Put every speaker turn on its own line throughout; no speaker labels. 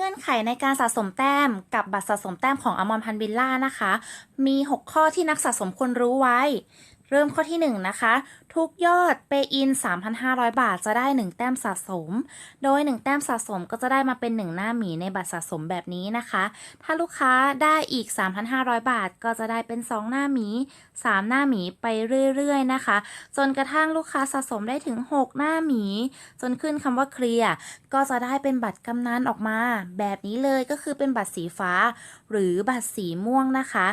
เงื่อนไขในการสะสมแต้มกับบัตรสะสมแต้มของอมรพันธ์วิลล่านะคะ มี 6 ข้อที่นักสะสมควรรู้ไว้ เริ่มข้อที่ 1 นะคะ ทุกยอดเปอิน 3,500 บาทจะได้ 1 แต้มสะสม โดย 1 แต้มสะสมก็จะได้มาเป็น 1 หน้าหมีในบัตรสะสมแบบนี้นะคะ ถ้าลูกค้าได้อีก 3,500 บาทก็จะได้เป็น 2 หน้าหมี 3 หน้าหมีไปเรื่อยๆนะคะ จนกระทั่งลูกค้าสะสมได้ถึง 6 หน้าหมี จนขึ้นคำว่าเคลียร์ก็จะได้เป็นบัตรกำนันออกมา แบบนี้เลยก็คือเป็นบัตรสีฟ้า หรือบัตรสีม่วงนะคะ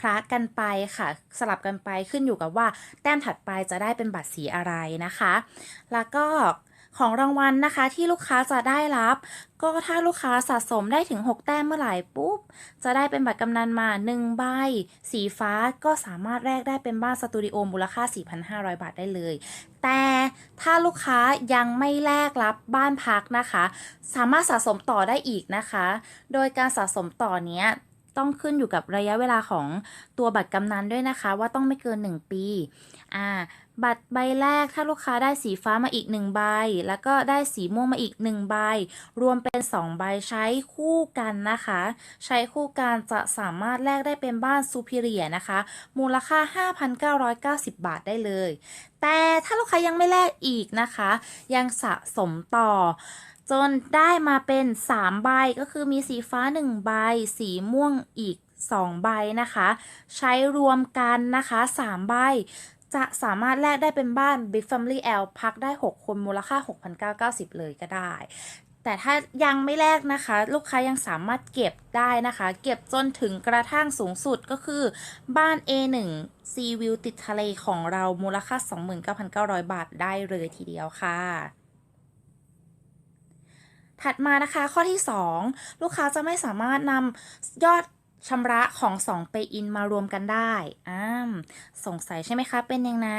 คละกันไปค่ะ สลับกันไปขึ้นอยู่กับว่า แต้มถัดไปจะได้เป็นบัตรสีอะไรนะคะ แล้วก็ของรางวัลนะคะที่ลูกค้าจะได้รับ ก็ถ้าลูกค้าสะสมได้ถึง 6 แต้มเมื่อไหร่ปุ๊บ จะได้เป็นบัตรกำนันมา 1 ใบ สีฟ้าก็สามารถแลกได้เป็นบ้านสตูดิโอมูลค่า 4,500 บาทได้เลย แต่ถ้าลูกค้ายังไม่แลกรับบ้านพักนะคะ สามารถสะสมต่อได้อีกนะคะ โดยการสะสมต่อเนี้ย ต้องขึ้นอยู่กับระยะเวลาของตัวบัตรกำนันด้วยนะคะ ว่าต้องไม่เกิน 1 ปีอ่าบัตรใบแรกถ้าลูกค้าได้สีฟ้ามาอีก 1 ใบ แล้วก็ได้สีม่วงมาอีก 1 ใบ รวมเป็น 2 ใบใช้คู่กันนะคะ ใช้คู่กันจะสามารถแลกได้เป็นบ้านซูเ e เรียนะคะ มูลค่า 5,990 บาทได้เลย แต่ถ้าลูกค้ายังไม่แลกอีกนะคะ ยังสะสมต่อ จนได้มาเป็น3ใบก็คือมีสีฟ้า1ใบสีม่วงอีก2ใบนะคะ ใช้รวมกันนะคะ3ใบจะสามารถแลกได้เป็นบ้าน Big Family L พักได้ 6 คนมูลค่า 6,990 เลยก็ได้ แต่ถ้ายังไม่แลกนะคะ ลูกค้ายังสามารถเก็บได้นะคะ เก็บจนถึงกระทั่งสูงสุดก็คือบ้าน A1 Sea View ติดทะเลของเรามูลค่า 29,900 บาทได้เลยทีเดียวค่ะถัดมานะคะข้อที่ 2 ลูกค้าจะไม่สามารถนำยอดชำระของ2เปอินมารวมกันได้อ่าสงสัยใช่ไหมคะ เป็นยังไง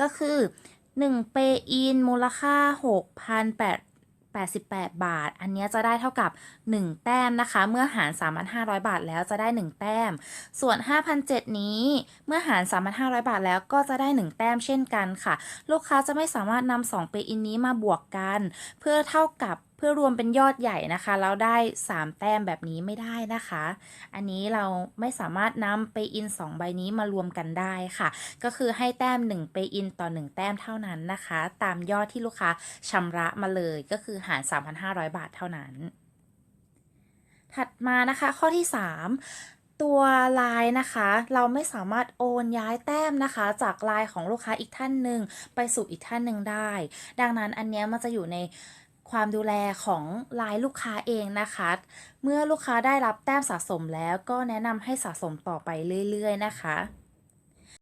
ก็คือ 1 เปอินมูลค่า 88 บาท อันนี้จะได้เท่ากับ 1 แต้มนะคะ เมื่อหาร 3,500 บาทแล้วจะได้ 1 แต้ม ส่วน 5,007 นี้ เมื่อหาร 3,500 บาทแล้วก็จะได้ 1 แต้มเช่นกันค่ะ ลูกค้าจะไม่สามารถนำ2เปอินนี้มาบวกกัน เพื่อเท่ากับเพื่อรวมเป็นยอดใหญ่นะคะ แล้วได้ 3 แต้มแบบนี้ไม่ได้นะคะ อันนี้เราไม่สามารถนำไปอิน 2 ใบนี้มารวมกันได้ค่ะ ก็คือให้แต้ม 1 ไปอินต่อ 1 แต้มเท่านั้นนะคะ ตามยอดที่ลูกค้าชำระมาเลยก็คือหาร 3,500 บาทเท่านั้น ถัดมานะคะข้อที่ 3ตัวลน์นะคะเราไม่สามารถโอนย้ายแต้มนะคะ จากลน์ของลูกค้าอีกท่านหนึ่งไปสู่อีกท่านหนึ่งได้ ดังนั้นอันเนี้ยมันจะอยู่ใน ความดูแลของลายลูกค้าเองนะคะ เมื่อลูกค้าได้รับแต้มสะสมแล้วก็แนะนำให้สะสมต่อไปเรื่อย ๆ นะคะ